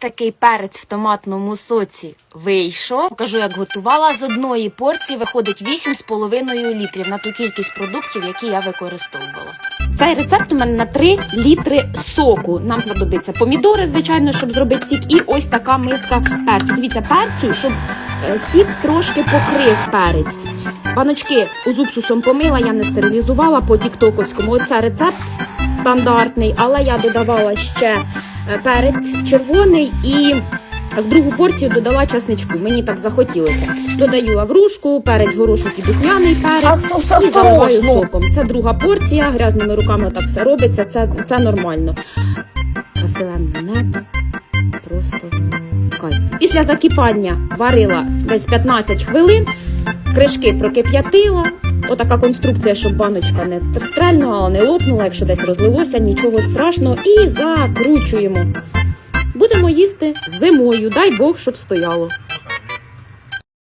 такий перець в томатному соці вийшов. Покажу, як готувала. З одної порції виходить 8,5 літрів на ту кількість продуктів, які я використовувала. Цей рецепт у мене на 3 літри соку. Нам знадобиться помідори, звичайно, щоб зробити сік, і ось така миска перцю. Дивіться, перцю, щоб е, сік трошки покрив перець. Баночки з уксусом помила, я не стерилізувала по тіктоковському. Оце рецепт стандартний, але я додавала ще перець червоний і в другу порцію додала чесничку. Мені так захотілося. Додаю лаврушку, перець горошок і духмяний перець. І заливаю соком. Це друга порція, грязними руками так все робиться, це, це нормально. Красивенне небо, просто кайф. Після закипання варила десь 15 хвилин, кришки прокип'ятила. Отака конструкція, щоб баночка не стрельнула, не лопнула, якщо десь розлилося, нічого страшного. І закручуємо. Будемо їсти зимою, дай Бог, щоб стояло.